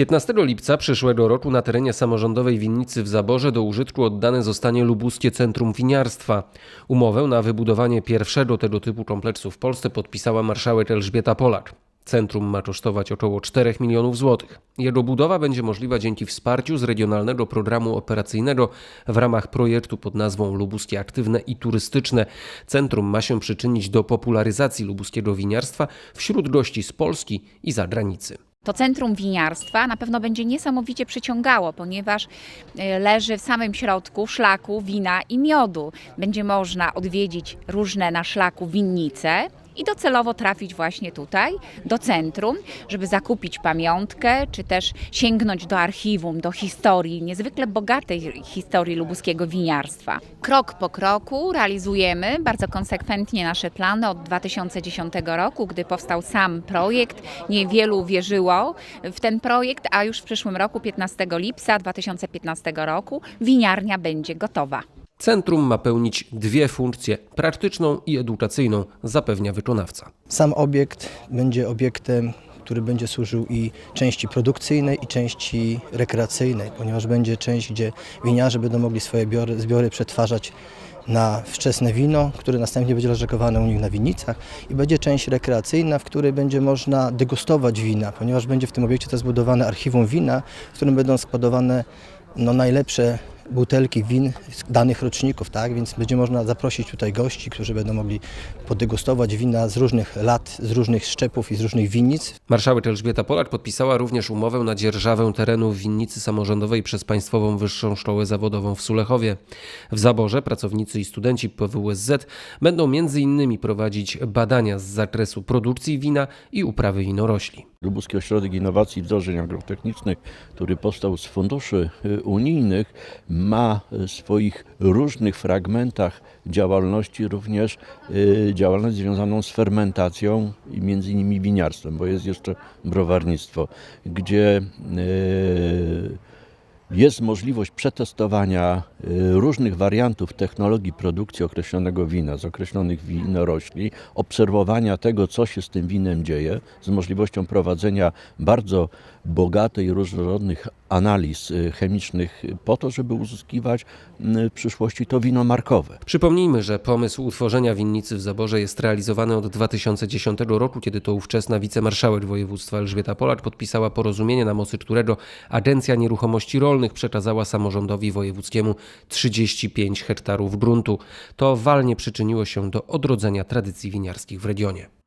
15 lipca przyszłego roku na terenie samorządowej winnicy w Zaborze do użytku oddane zostanie Lubuskie Centrum Winiarstwa. Umowę na wybudowanie pierwszego tego typu kompleksu w Polsce podpisała marszałek Elżbieta Polak. Centrum ma kosztować około 4 milionów złotych. Jego budowa będzie możliwa dzięki wsparciu z Regionalnego Programu Operacyjnego w ramach projektu pod nazwą Lubuskie Aktywne i Turystyczne. Centrum ma się przyczynić do popularyzacji lubuskiego winiarstwa wśród gości z Polski i zagranicy. To centrum winiarstwa na pewno będzie niesamowicie przyciągało, ponieważ e, leży w samym środku szlaku wina i miodu. Będzie można odwiedzić różne na szlaku winnice i docelowo trafić właśnie tutaj, do centrum, żeby zakupić pamiątkę, czy też sięgnąć do archiwum, do historii, niezwykle bogatej historii lubuskiego winiarstwa. Krok po kroku realizujemy bardzo konsekwentnie nasze plany od 2010 roku, gdy powstał sam projekt. Niewielu wierzyło w ten projekt, a już w przyszłym roku, 15 lipca 2015 roku, winiarnia będzie gotowa. Centrum ma pełnić dwie funkcje praktyczną i edukacyjną, zapewnia wykonawca. Sam obiekt będzie obiektem, który będzie służył i części produkcyjnej, i części rekreacyjnej, ponieważ będzie część, gdzie winiarze będą mogli swoje zbiory, zbiory przetwarzać na wczesne wino, które następnie będzie leżakowane u nich na winnicach i będzie część rekreacyjna, w której będzie można degustować wina, ponieważ będzie w tym obiekcie też zbudowane archiwum wina, w którym będą składowane no, najlepsze butelki win z danych roczników, tak? Więc będzie można zaprosić tutaj gości, którzy będą mogli podegustować wina z różnych lat, z różnych szczepów i z różnych winnic. Marszałek Elżbieta Polak podpisała również umowę na dzierżawę terenu w winnicy samorządowej przez Państwową Wyższą Szkołę Zawodową w Sulechowie. W Zaborze pracownicy i studenci PWSZ będą między innymi prowadzić badania z zakresu produkcji wina i uprawy winorośli. Lubuski Ośrodek Innowacji i Wdrożeń Agrotechnicznych, który powstał z funduszy y, unijnych, ma w swoich różnych fragmentach działalności również y, działalność związaną z fermentacją i między innymi winiarstwem, bo jest jeszcze browarnictwo, gdzie y, jest możliwość przetestowania y, różnych wariantów technologii produkcji określonego wina z określonych winorośli, obserwowania tego, co się z tym winem dzieje, z możliwością prowadzenia bardzo bogatej różnorodnych analiz y, chemicznych po to, żeby uzyskiwać w przyszłości to wino markowe. Przypomnijmy, że pomysł utworzenia winnicy w Zaborze jest realizowany od 2010 roku, kiedy to ówczesna wicemarszałek województwa Elżbieta Polak podpisała porozumienie, na mocy którego Agencja Nieruchomości Rolnych przekazała samorządowi wojewódzkiemu 35 hektarów gruntu. To walnie przyczyniło się do odrodzenia tradycji winiarskich w regionie.